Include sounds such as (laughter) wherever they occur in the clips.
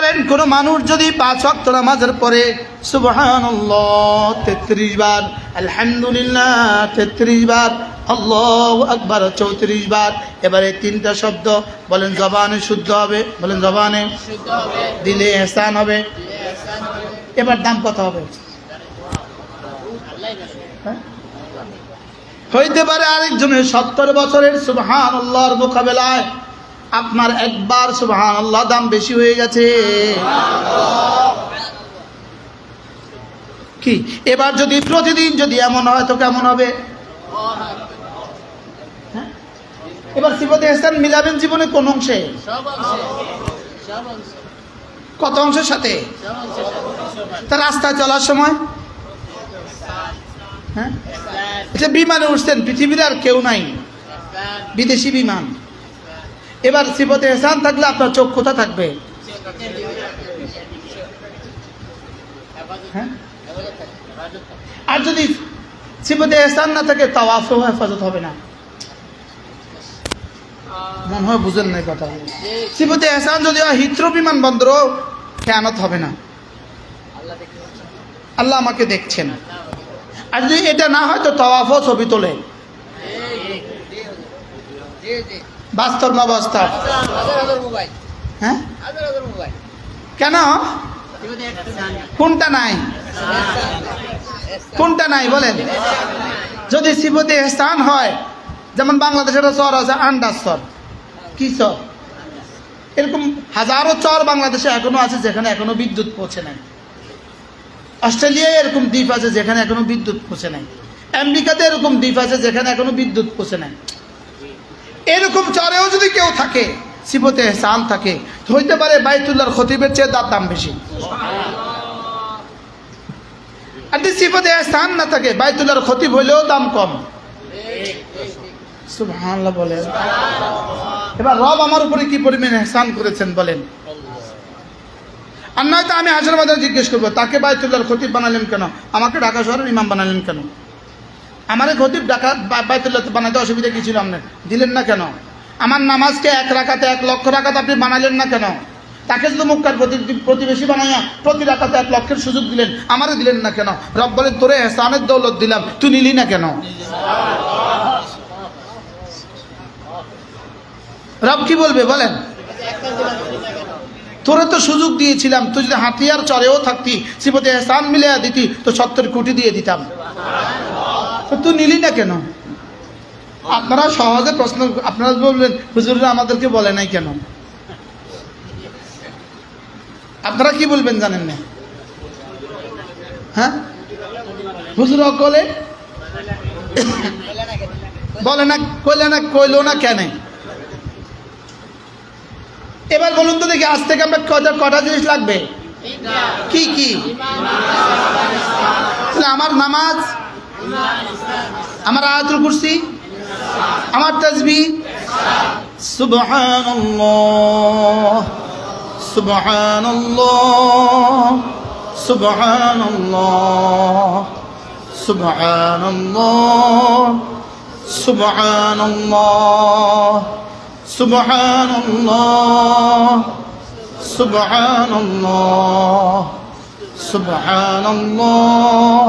বলেন, কোন মানুষ যদি পাঁচ ওয়াক্ত নামাজের পরে সুবহানাল্লাহ তেত্রিশ বার, আলহামদুলিল্লাহ তেত্রিশ বার, আল্লাহ আকবার চৌত্রিশ বার, এবারে তিনটা শব্দ, বলেন জবানে শুদ্ধ হবে, বলেন জবানে দিলে এহসান হবে এবার দাম কত হবে হ্যাঁ? হইতে পারে আরেকজনের সত্তর বছরের সুবহান আল্লাহর মোকাবেলায় আপনার একবার সুবহান আল্লাহ দাম বেশি হয়ে গেছে। কি? এবার যদি প্রতিদিন যদি এমন হয় তো কেমন হবে? হ্যাঁ? এবার সিবতে এহসান মিলাবেন জীবনে কোন অংশে? কত অংশের সাথে? তা রাস্তায় চলার সময়? হ্যাঁ? বিমানে উঠছেন পৃথিবীর আর কেউ নাই। বিদেশি বিমান। এবার সিবতে এহসান থাকলে আপনার চোখ কোথা থাকবে? হ্যাঁ? আর যদি সিবতে এহসান না থাকে তাওয়াফেও হেফাজত হবে না। মনে হয় বুঝেন না এই কথা। সিবতে এহসান যদি হয় হিত্র বিমান বন্দর খেয়ানত হবে না। আল্লাহ আমাকে দেখছেন। আর যদি এটা না হয়, তো তওয়াফও ছবি তোলে। বাস্তব মোবাইল হ্যাঁ? কেন? কোনটা নাই? কোনটা নাই, বলেন। যদি সিবতে স্থান হয়, যেমন বাংলাদেশের চর আছে, আন্ডার চর। কি চর? এরকম হাজারো চর বাংলাদেশে এখনও আছে যেখানে এখনও বিদ্যুৎ পৌঁছে নাই। অস্ট্রেলিয়ায় এরকম দ্বীপ আছে যেখানে এখনও বিদ্যুৎ পৌঁছে নাই। আমেরিকাতে এরকম দ্বীপ আছে যেখানে এখনও বিদ্যুৎ পৌঁছে নাই। এরকম চরেও যদি কেউ থাকে সিবতে এহসান থাকে হইতে পারে বাইতুল্লাহর খতিবের চেয়ে তার দাম বেশি। আর যদি সিফতে এহসান না থাকে, বাইতুল্লাহর খতিব হইলেও দাম কম। সুবহানাল্লাহ বলেন। এবার রব আমার উপরে কি পরিমাণ এহসান করেছেন বলেন। আর নয়তো আমি হাজার বাজার জিজ্ঞেস করব, তাকে বাইতুল্লাহর খতিব বানালেন কেন? আমাকে ঢাকা শহরের ইমাম বানালেন কেন? আমারে ঢাকা বা- বাইতুল্লাহ বানাইতে অসুবিধা কি ছিল আপনার? দিলেন না কেন? আমার নামাজকে এক রাখাতে এক লক্ষ রাখাতে আপনি বানালেন না কেন? তাকে শুধু প্রতি- প্রতিবেশী বানাইয়া প্রতি রাখাতে এক লক্ষের সুযোগ দিলেন আমারে দিলেন না কেন? রব বলেন, তোরে এহসানের দৌলত দিলাম, তুই নিলি না কেন? রব কি বলবে, বলেন? তোরে তো সুযোগ দিয়েছিলাম, তুই যদি হাতিয়ার চরেও থাকতি শ্রীপতি এহসান মিলিয়া দিতি, তো সত্তর কোটি দিয়ে দিতাম। তুই নিলি না কেন? আপনারা সহজে প্রশ্ন, আপনারা বলবেন, হুজুররা আমাদেরকে বলে নাই কেন? আপনারা কি বলবেন জানেন না? হ্যাঁ? হুজুর অকলে? বলে না, কইলে না, কইলো না কেন? এবার বলুন তো দেখি, আজ থেকে আমরা কটা কটা জিনিস লাগবে? কি কি? আমার নামাজ আমার আয়াতুল কুরসি আমার সুবহানাল্লাহ সুবহানাল্লাহ সুবহানাল্লাহ সুবহানাল্লাহ সুবহানাল্লাহ সুবহানাল্লাহ সুবহানাল্লাহ।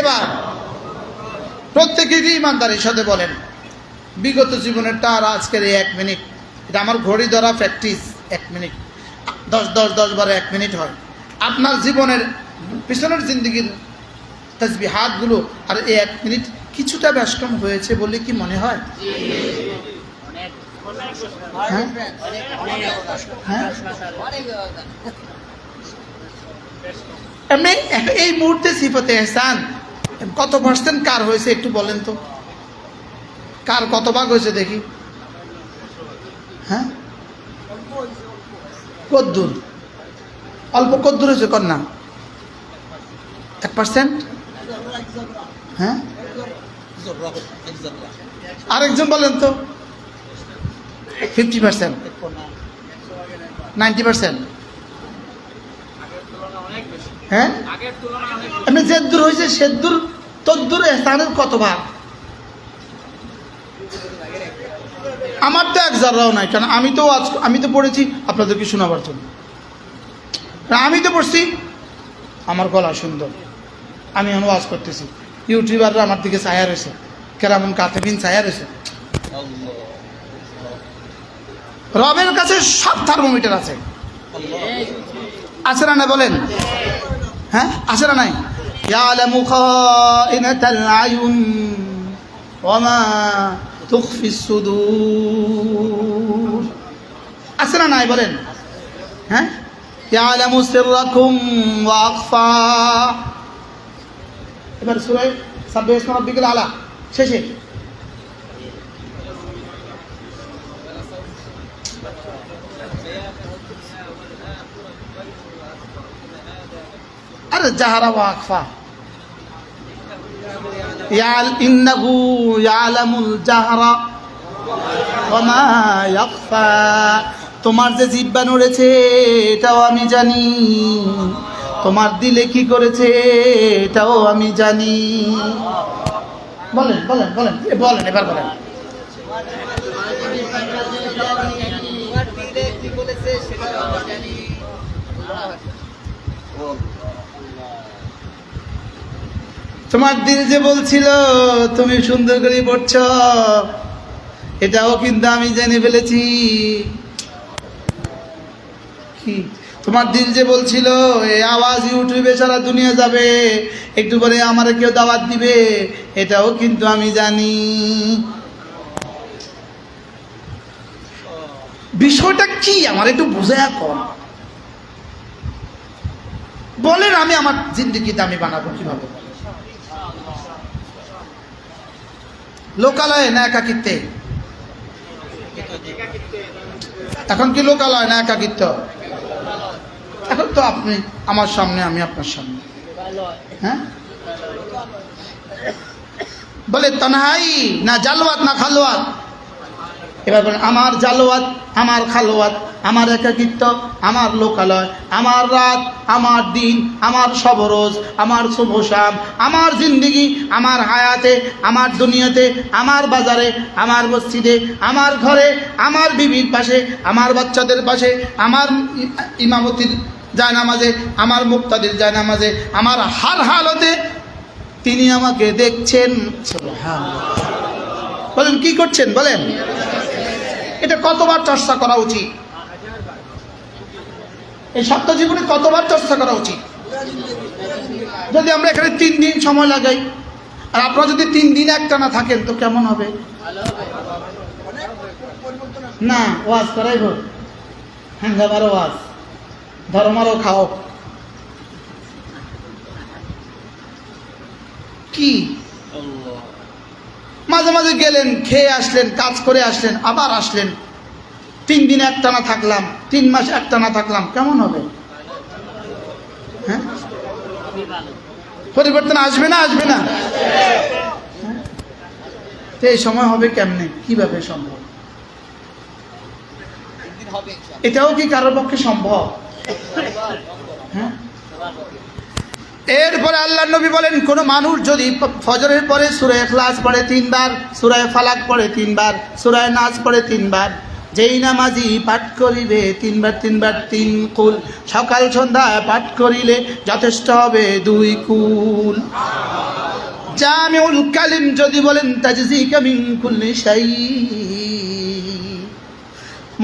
এবার প্রত্যেকেরই ইমানদারির সাথে বলেন, বিগত জীবনেরটা আর আজকের এই এক মিনিট, এটা আমার ঘড়ি ধরা প্র্যাকটিস এক মিনিট। দশ দশ দশ বারো এক মিনিট হয়। আপনার জীবনের পিছনের জিন্দগির তসবি হাতগুলো আর এই এক মিনিট কিছুটা ব্যস্কম হয়েছে বলে কি মনে হয়? হ্যাঁ? হ্যাঁ। এমনি এই মুহূর্তে সিফতে এহসান, কত পার্সেন্ট কার হয়েছে একটু বলেন তো? কার কত ভাগ হয়েছে দেখি? হ্যাঁ? কদ্দুর। অল্প কদ্দুর হয়েছে কন্যা এক পার্সেন্ট হ্যাঁ? আরেকজন বলেন তো। ফিফটি পার্সেন্ট নাইনটি পার্সেন্ট হ্যাঁ? এমনি যে দূর হয়েছে সে দূর তদ্দূর এহসানের কত ভাগ আমার তো এক জাররাও নাই কারণ আমি তো আজ আমি তো পড়েছি আপনাদেরকে শোনাবার জন্য। আমি তো পড়ছি আমার গলা সুন্দর। আমি এখন ওয়াজ করতেছি। ইউটিউবাররা আমার দিকে ছায়া রয়েছে। কেরামন কাতেবিন ছায়া রয়েছে। রবের কাছে সব থার্মোমিটার আছে। আছে না না বলেন? হ্যাঁ আছে না নাই ইয়ালামু খাইনাতাল আয়ুন ওয়া মা তুখফিস সুদূর আছে না নাই বলেন হ্যাঁ ইয়ালামু সিররাকুম ওয়া আখফা এবার সূরা সাব্বিহ ইসমা রাব্বিকাল আলা শেষে জাহারা ওয়া আখফা ইয়াল ইন্নাহু ইয়ালামুল জাহরা ওয়া মা ইয়াখফা। তোমার যে জিব্বা নড়েছে, এটাও আমি জানি। তোমার দিলে কি করেছে, এটাও আমি জানি। বলেন বলেন বলেন বলেন, এবার বলেন। তোমার দিল যে বলছিল, তুমি সুন্দর করে পড়ছ। এটাও কিন্তু আমি জেনে ফেলেছি। কি? তোমার দিল যে বলছিল এই আওয়াজ ইউটিউবে সারা দুনিয়া যাবে, একটু পরে আমার কেউ দাওয়াত দিবে। এটাও কিন্তু আমি জানি। বিষয়টা কি? আমার একটু বুঝে কম বলেন আমি আমার জিন্দগি আমি বানাবো কীভাবে? লোকালয়ে না একাকিত্বে? এখন কি লোকালয় না একাকিত্ব? এখন তো আপনি, আমার সামনে, আমি আপনার সামনে। হ্যাঁ? বলে, তনহাই, না জালওয়াত, না খালোয়াত এবার বলেন, আমার জালোয়াত, আমার খালোয়াত, আমার একাকিত্ব, আমার লোকালয়, আমার রাত, আমার দিন, আমার সবরোজ, আমার শুভশাম আমার জিন্দিগি, আমার হায়াতে, আমার দুনিয়াতে, আমার বাজারে, আমার মসজিদে, আমার ঘরে, আমার বিবির পাশে, আমার বাচ্চাদের পাশে, আমার ইমামতির জায়নামাজে, আমার মুক্তাদির জায়নামাজে, আমার হার হালতে তিনি আমাকে দেখছেন। বলেন, কি করছেন? বলেন। এটা কতবার চর্চা করা উচিত? এই সত্য জীবনে কতবার চর্চা করা উচিত? যদি আমরা এখানে তিন দিন সময় লাগাই, আর আপনারা যদি তিন দিন একটানা থাকেন, তো কেমন হবে? না, ওয়াজ করাইব হাঙ্গামারও ওয়াজ। ধর্মারও খাও। কি? মাঝে মাঝে গেলেন খেয়ে আসলেন কাজ করে আসলেন আবার আসলেন। তিন দিন একটানা থাকলাম তিন মাস একটানা থাকলাম কেমন হবে? হ্যাঁ? পরিবর্তন আসবে না আসবে না? হ্যাঁ? তো এই সময় হবে কেমনে? কীভাবে সম্ভব। এটাও কি কারোর পক্ষে সম্ভব? হ্যাঁ? এরপরে আল্লাহ নবী বলেন, কোন মানুষ যদি ফজরের পরে সুরায় এখলাস পড়ে তিনবার সুরায় ফালাক পড়ে তিনবার সুরায় নাচ পড়ে তিনবার, যেই নামাজি পাঠ করিবে তিনবার তিনবার, তিন কুল, সকাল সন্ধ্যায় পাঠ করিলে যথেষ্ট হবে দুই কুল জামিউল কালিম যদি বলেন তাজজি কামিন কুল্লি শাই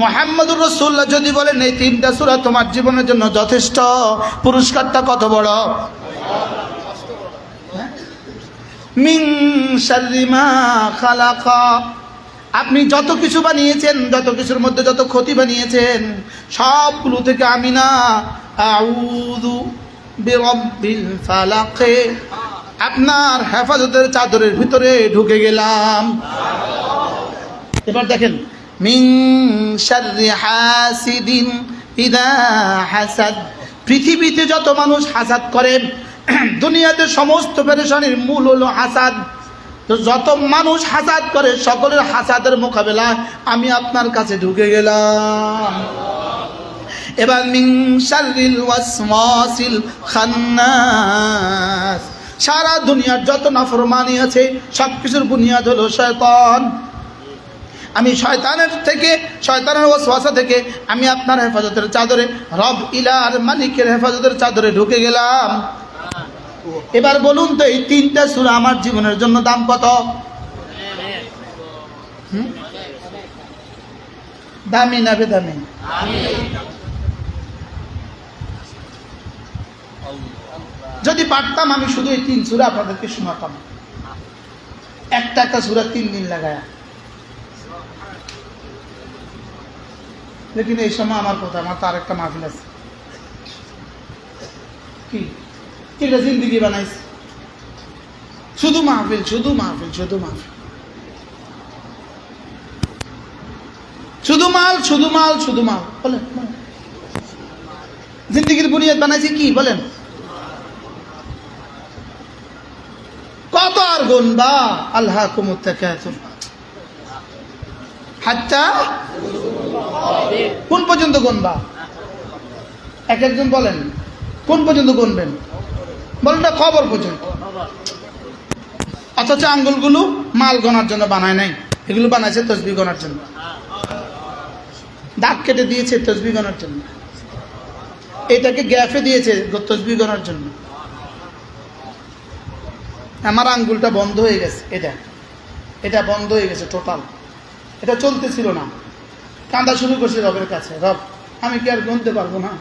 মোহাম্মদুর রসুল্লাহ যদি বলেন, এই তিনটা সুরা তোমার জীবনের জন্য যথেষ্ট, পুরস্কারটা কত বড়? মিং আপনি যত কিছু বানিয়েছেন, যত কিছুর মধ্যে যত ক্ষতি বানিয়েছেন, সবগুলো থেকে আমি না আপনার হেফাজতের চাদরের ভিতরে ঢুকে গেলাম। এবার দেখেন মিং হাসিদিন হাসাদ। পৃথিবীতে যত মানুষ হাসাদ করেন (clears throat) দুনিয়াতে সমস্ত পেরেশানির মূল হলো হাসাদ। তো যত মানুষ হাসাদ করে, সকলের হাসাদের মোকাবেলা আমি আপনার কাছে ঢুকে গেলাম। এবার মিং শাররিল ওয়াসওয়াসিল খান্নাস। সারা দুনিয়ার যত নাফরমানি আছে সব কিছুর বুনিয়াদ হলো শয়তান। আমি শয়তানের থেকে, শয়তানের ওয়াসওয়াসা থেকে আমি আপনার হেফাজতের চাদরে, রব ইলার মালিকের হেফাজতের চাদরে ঢুকে গেলাম। এবার বলুন তো, এই তিনটা সুরা আমার জীবনের জন্য দাম কত? দামি না বেদামি? যদি পারতাম, আমি শুধু এই তিন সুরা আপনাদেরকে শোনাতাম। একটা একটা সুরা তিন দিন লাগায়। লেকিন এই সময় আমার কথা, আমার তার একটা মাহফিল আছে। কি? এটা জিন্দিগি বানাইছে। শুধু মাহফিল শুধু মাহফিল শুধু মাহফিল। শুধু মাল শুধু মাল শুধু মাল। বলেন। জিন্দিগির বুনিয়াদ বানাইছে কি? বলেন। কত আর আল্লাহ কুমুত্তাকাতুম হাত্তা? কোন পর্যন্ত গুনবা? এক একজন বলেন, কোন পর্যন্ত গুনবেন? বলেন না খবর পর্যন্ত অথচ আঙ্গুলগুলো মাল গোনার জন্য বানায় নাই। এগুলো বানাইছে তসবি গোনার জন্য। দাগ কেটে দিয়েছে তসবি গোনার জন্য। এটাকে গ্যাফে দিয়েছে তসবি গোনার জন্য। আমার আঙ্গুলটা বন্ধ হয়ে গেছে। এটা। এটা বন্ধ হয়ে গেছে টোটাল এটা চলতেছিল না। কান্দা শুরু করছি রবের কাছে। রব, আমি কি আর গুনতে পারব না?